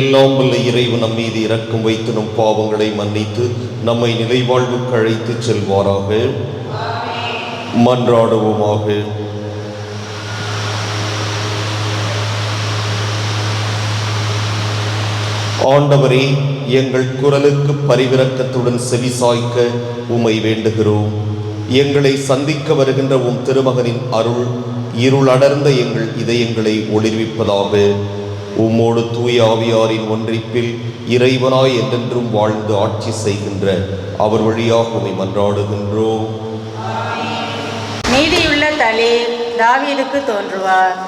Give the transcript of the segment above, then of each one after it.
எல்லாம் வல்ல இறைவன் நம் மீது இரக்கம் வைத்து நம் பாவங்களை மன்னித்து நம்மை நிலைவாழ்வுக்கு அழைத்து செல்வாராக. மன்றாடுவோமாக. ஆண்டவரே எங்கள் குரலுக்கு பரிவிரக்கத்துடன் செவிசாய்க்க உமை வேண்டுகிறோம். எங்களை சந்திக்க வருகின்ற உம் திருமகனின் அருள் இருள் அடர்ந்த எங்கள் இதயங்களை ஒளிர்விப்பதாக. உம்மோடு தூய ஆவியாரின் ஒன்றிப்பில் இறைவனாய் என்றென்றும் வாழ்ந்து ஆட்சி செய்கின்ற அவர் வழியாக உமை மன்றாடுகின்றோம். நீதியுள்ள தலீர் தாவீதுக்கு தோன்றுவார்.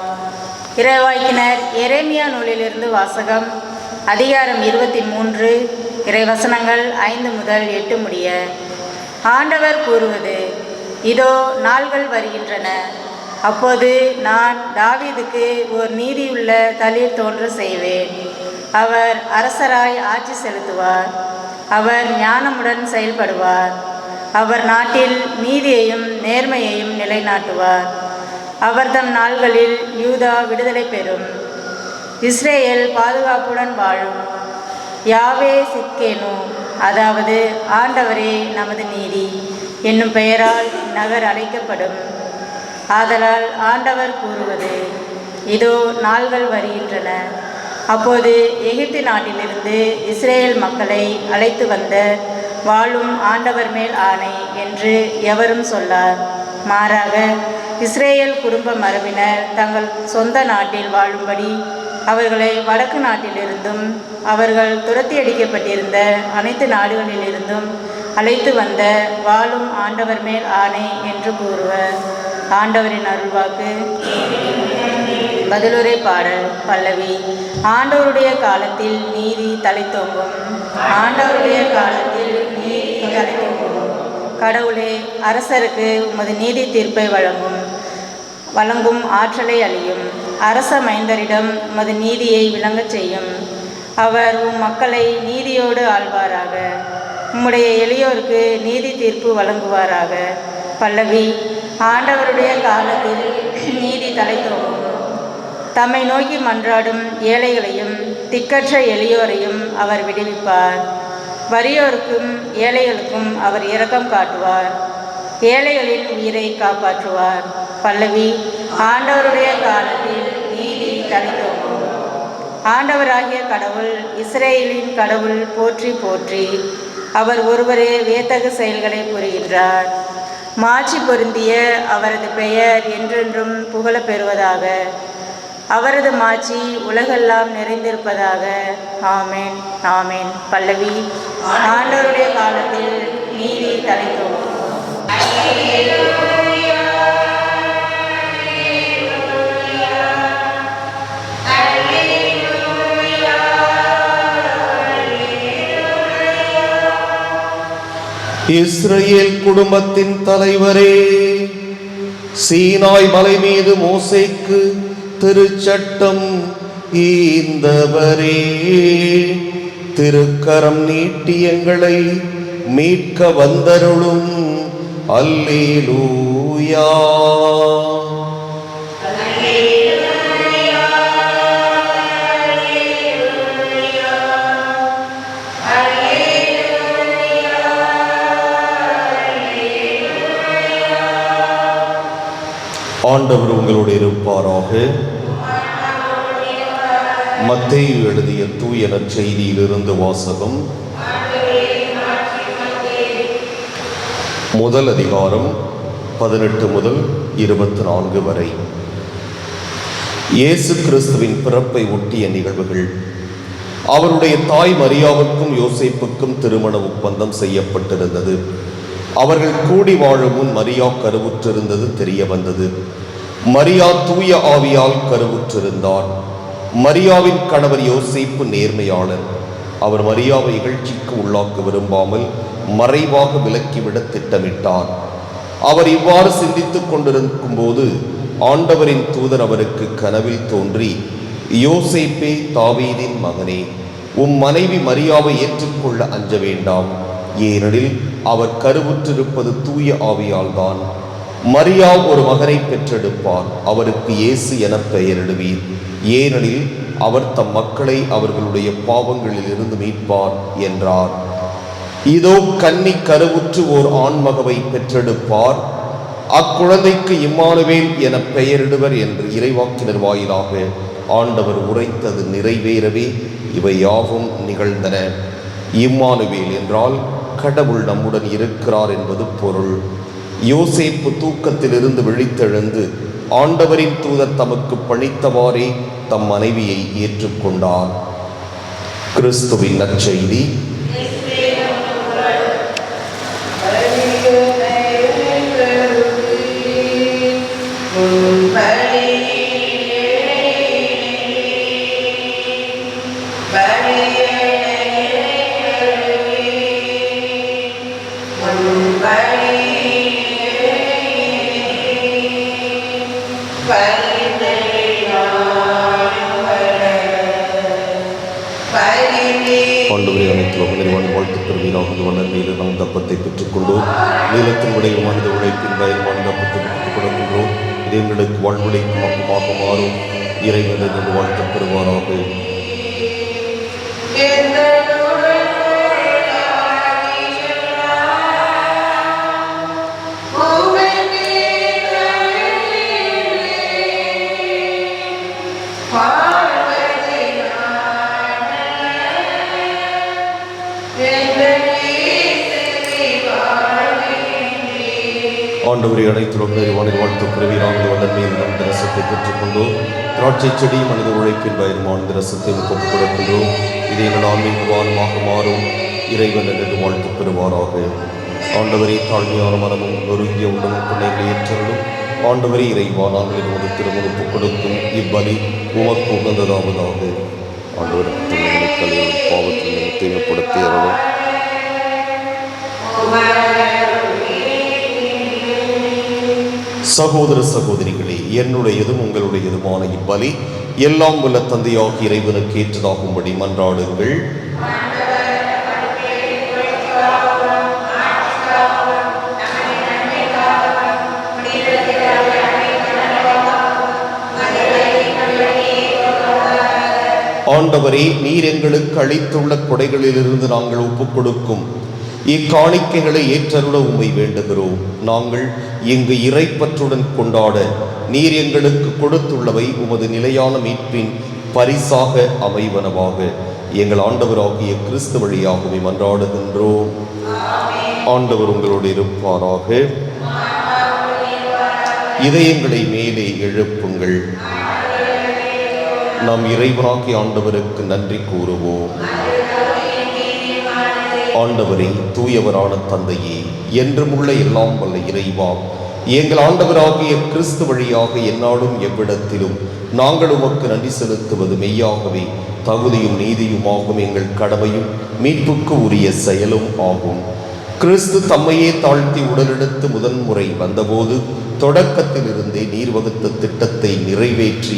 இறைவாய்க்கினர் எரேமியா நூலிலிருந்து வாசகம் அதிகாரம் இருபத்தி மூன்று இறைவசனங்கள் ஐந்து முதல் எட்டு முடிய. ஆண்டவர் கூறுவது இதோ நாள்கள் வருகின்றன. அப்போது நான் தாவீதுக்கு ஒரு நீதியுள்ள தளிர் தோன்ற செய்வேன். அவர் அரசராய் ஆட்சி செலுத்துவார். அவர் ஞானமுடன் செயல்படுவார். அவர் நாட்டில் நீதியையும் நேர்மையையும் நிலைநாட்டுவார். அவர்தம் நாள்களில் யூதா விடுதலை பெறும். இஸ்ரேல் பாதுகாப்புடன் வாழும். யாவே சிக்கேனு அதாவது ஆண்டவரே நமது நீதி என்னும் பெயரால் நகர் அழைக்கப்படும். ஆதலால் ஆண்டவர் கூறுவது இதோ நாள்கள் வருகின்றன. அப்போது எகிப்து நாட்டிலிருந்து இஸ்ரேல் மக்களை அழைத்து வந்த வாழும் ஆண்டவர் மேல் ஆணை என்று எவரும் சொல்லார். மாறாக இஸ்ரேல் குடும்ப மரபினர் தங்கள் சொந்த நாட்டில் வாழும்படி அவர்களை வடக்கு நாட்டிலிருந்தும் அவர்கள் துரத்தி அடிக்கப்பட்டிருந்த அனைத்து நாடுகளிலிருந்தும் அழைத்து வந்த வாழும் ஆண்டவர் மேல் ஆணை என்று கூறுவர். ஆண்டவரின் அருள்வாக்கு. பதிலுரை பாடல் பல்லவி. ஆண்டவருடைய காலத்தில் நீதி தலைத்தோங்கும் ஆண்டவருடைய காலத்தில் நீதி தலைத்தோங்கும் கடவுளே அரசருக்கு உமது நீதி தீர்ப்பை வழங்கும். வழங்கும் ஆற்றலை அழியும். அரச மைந்தரிடம் உமது நீதியை விளங்கச் செய்யும். அவர் உம் மக்களை நீதியோடு ஆள்வாராக. உம்முடைய எளியோருக்கு நீதி தீர்ப்பு வழங்குவாராக. பல்லவி ஆண்டவருடைய காலத்தில் நீதி தலைத்தோங்கும் தம்மை நோக்கி மன்றாடும் ஏழைகளையும் திக்கற்ற எளியோரையும் அவர் விடுவிப்பார். வறியோருக்கும் ஏழைகளுக்கும் அவர் இரக்கம் காட்டுவார். ஏழைகளின் உயிரை காப்பாற்றுவார். பல்லவி ஆண்டவருடைய காலத்தில் நீதி தனித்தோங்கும் ஆண்டவராகிய கடவுள் இஸ்ரேலின் கடவுள் போற்றி போற்றி அவர் ஒருவரே வேத்தகு செயல்களை புரிகின்றார். மாட்சி பொருந்திய அவரது பெயர் என்றென்றும் புகழப் பெறுவதாக. அவரது மாட்சி உலகெல்லாம் நிறைந்திருப்பதாக. ஆமேன் ஆமேன். பல்லவி ஆண்டவருடைய காலத்தில் நீதி தலைத்தோம் இஸ்ரேல் குடும்பத்தின் தலைவரே சீனாய் மலை மீது மோசைக்கு திருச்சட்டம் ஈந்தவரே. திருக்கரம் நீட்டி எங்களை மீட்க வந்தருளும். அல்லேலூயா. ஆண்டவர் உங்களோடு இருப்பாராக. மத்தேயு எழுதிய தூய செய்தியிலிருந்து வாசகம். முதல் அதிகாரம் பதினெட்டு முதல் இருபத்தி நான்கு வரை. இயேசு கிறிஸ்துவின் பிறப்பை ஒட்டிய நிகழ்வுகள். அவருடைய தாய் மரியாவுக்கும் யோசிப்புக்கும் திருமண ஒப்பந்தம் செய்யப்பட்டிருந்தது. அவர்கள் கூடி வாழும் முன் மரியா கருவுற்றிருந்தது தெரிய வந்தது. மரியா தூய ஆவியால் கருவுற்றிருந்தார். மரியாவின் கணவர் யோசிப்பு நேர்மையாளர். அவர் மரியாவை இகழ்ச்சிக்கு உள்ளாக்க விரும்பாமல் மறைவாக விலக்கிவிட திட்டமிட்டார். அவர் இவ்வாறு சிந்தித்துக் கொண்டிருக்கும் போது ஆண்டவரின் தூதர் அவருக்கு கனவில் தோன்றி யோசேப்பே தாவீதின் மகனே உம் மனைவி மரியாவை ஏற்றுக்கொள்ள அஞ்ச வேண்டாம். ஏனெனில் அவர் கருவுற்றிருப்பது தூய ஆவியால் தான் மரியா ஒரு மகனை பெற்றெடுப்பார். அவருக்கு இயேசு என பெயரிடுவீர். ஏனெனில் அவர் தம் மக்களை அவர்களுடைய பாவங்களில் இருந்து மீட்பார் என்றார். இதோ கன்னி கருவுற்று ஓர் ஆண்மகவை பெற்றெடுப்பார். அக்குழந்தைக்கு இம்மானுவேல் என பெயரிடுவர் என்று இறைவாக்கினர் வாயிலாக ஆண்டவர் உரைத்தது நிறைவேறவே இவை யாவும் நிகழ்ந்தன. இம்மானுவேல் என்றால் கடவுள் நம்முடன் இருக்கிறார் என்பது பொருள். யோசேப்பு தூக்கத்திலிருந்து விழித்தெழுந்து ஆண்டவரின் தூதர் தமக்கு பணித்தவாறே தம் மனைவியை ஏற்றுக்கொண்டார். கிறிஸ்துவின் நற்செய்தி. இறைவனிருந்து இறைவன் பெறுவாராக ஆண்டவரை அனைத்து மனித வாழ்த்து பிறவி ஆண்டு நீல நாம் ரசத்தை பெற்றுக்கொண்டோம் திராட்சை செடி மனித உழைப்பின் வயல்மான ரசத்தை ஒப்புக் கொடுக்கின்றோம் இது எங்கள் ஆன்மீக வானமாக மாறும். இறைவன் என்று வாழ்த்து பெறுவாராக. ஆண்டவரே தாழ்மையான மனமும் நொறுங்கிய உடலும் பிள்ளைகளை ஏற்றலும் ஆண்டவரே இறைவா நாங்கள் எமது திருமணப்பு கொடுக்கும் இப்பலி உமக்கு உகந்ததாவதாக. ஆண்டவர் துணைகளை கலையும் பாவத்தில் நீங்கள் அருளும். சகோதர சகோதரிகளே என்னுடையதும் உங்களுடையதுமான இப்பலி எல்லாம் உள்ள தந்தையாக இறைவனுக்கு ஏற்றதாகும்படி மன்றாடுங்கள். ஆண்டவரே நீர் எங்களுக்கு அளித்துள்ள கொடைகளிலிருந்து நாங்கள் ஒப்புக் கொடுக்கும் இக்காணிக்கைகளை ஏற்றருள உண்மை வேண்டுகிறோம். நாங்கள் இங்கு இறைப்பற்றுடன் கொண்டாட நீர் எங்களுக்கு கொடுத்துள்ளவை உமது நிலையான மீட்பின் பரிசாக அமைவனவாக. எங்கள் ஆண்டவராகிய கிறிஸ்து வழியாகவே மன்றாடுகின்றோம். ஆண்டவர் உங்களோடு இருப்பாராக. இதயங்களை மேலே எழுப்புங்கள். நாம் இறைவனாகிய ஆண்டவருக்கு நன்றி கூறுவோம். ஆண்டவரே தூயவரான தந்தையே என்றுமுள்ள எல்லாம் வல்ல இறைவா. எங்கள் ஆண்டவராகிய கிறிஸ்து வழியாக என்னாலும் எவ்விடத்திலும் நாங்கள் உமக்கு நன்றி செலுத்துவது மெய்யாகவே தகுதியும் நீதியுமாகும் எங்கள் கடமையும் மீட்புக்கு உரிய செயலும் ஆகும். கிறிஸ்து தம்மையே தாழ்த்தி உடலெடுத்து முதன்முறை வந்தபோது தொடக்கத்திலிருந்தே நீர் வகுத்த திட்டத்தை நிறைவேற்றி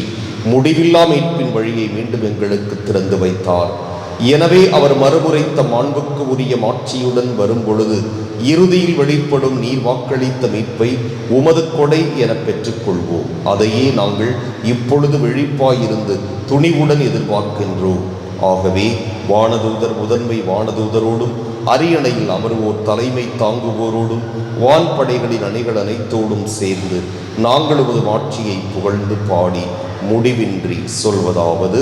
முடிவில்லா மீட்பின் வழியை மீண்டும் எங்களுக்கு திறந்து வைத்தார். எனவே அவர் மறுமுறைத்த மாண்புக்கு உரிய மாட்சியுடன் வரும்பொழுது இறுதியில் வெளிப்படும் நீர் வாக்களித்த மீட்பை உமது கொடை என பெற்றுக்கொள்வோம். அதையே நாங்கள் இப்பொழுது விழிப்பாயிருந்து துணிவுடன் எதிர்பார்க்கின்றோம். ஆகவே வானதூதர் முதன்மை வானதூதரோடும் அரியணையில் அமர்வோர் தலைமை தாங்குவோரோடும் வான்படைகளின் அணிகள் அனைத்தோடும் சேர்ந்து நாங்கள் உமது மாட்சியை புகழ்ந்து பாடி முடிவின்றி சொல்வதாவது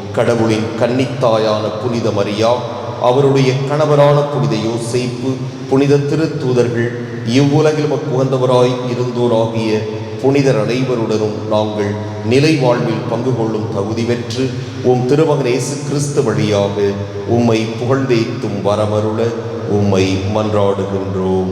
கடவுளின் கன்னித்தாயான புனித மரியா அவருடைய கணவரான புனித யோசிப்பு புனித திருத்தூதர்கள் இவ்வுலகில் புகந்தவராய் இருந்தோராகிய புனிதர் அனைவருடனும் நாங்கள் நிலை வாழ்வில் பங்கு கொள்ளும் தகுதி பெற்று உம் திருமகனேசு கிறிஸ்து வழியாக உம்மை புகழ்ந்தேத்தும் வரமருள உம்மை மன்றாடுகின்றோம்.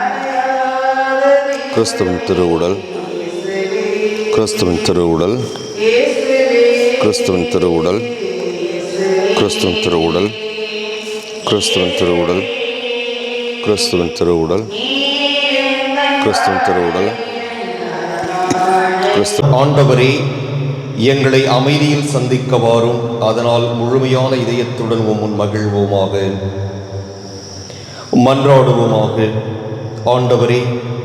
கிறிஸ்துவின் திருவுடல் கிறிஸ்துவின் திருவுடல் கிறிஸ்துவின் திருவுடல் கிறிஸ்துவின் திருவுடல் கிறிஸ்துவின் திருவுடல் கிறிஸ்துவின் திருவுடல் கிறிஸ்துவின் திருவுடல் கிறிஸ்து ஆண்டவரே எங்களை அமைதியில் சந்திக்க வாரும் அதனால் முழுமையான இதயத்துடன் உன் மகிழ்வோமாக. மன்றாடுவோமாக. ஆண்டவரே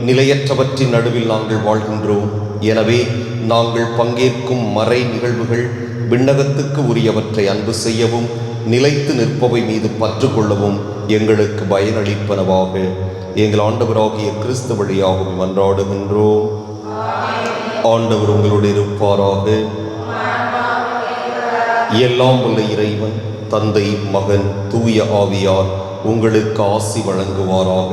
நிலையற்றவற்றின் நடுவில் நாங்கள் வாழ்கின்றோம். எனவே நாங்கள் பங்கேற்கும் மறை நிகழ்வுகள் விண்ணகத்துக்கு உரியவற்றை அன்பு செய்யவும் நிலைத்து நிற்பவை மீது பற்று கொள்ளவும் எங்களுக்கு பயனளிப்பனவாக. எங்கள் ஆண்டவராகிய கிறிஸ்து வழியாகவும் மன்றாடுகின்றோம் ஆண்டவர் உங்களோடு இருப்பாராக. எல்லாம் உள்ள இறைவன் தந்தை மகன் தூய ஆவியார் உங்களுக்கு ஆசி வழங்குவாராக.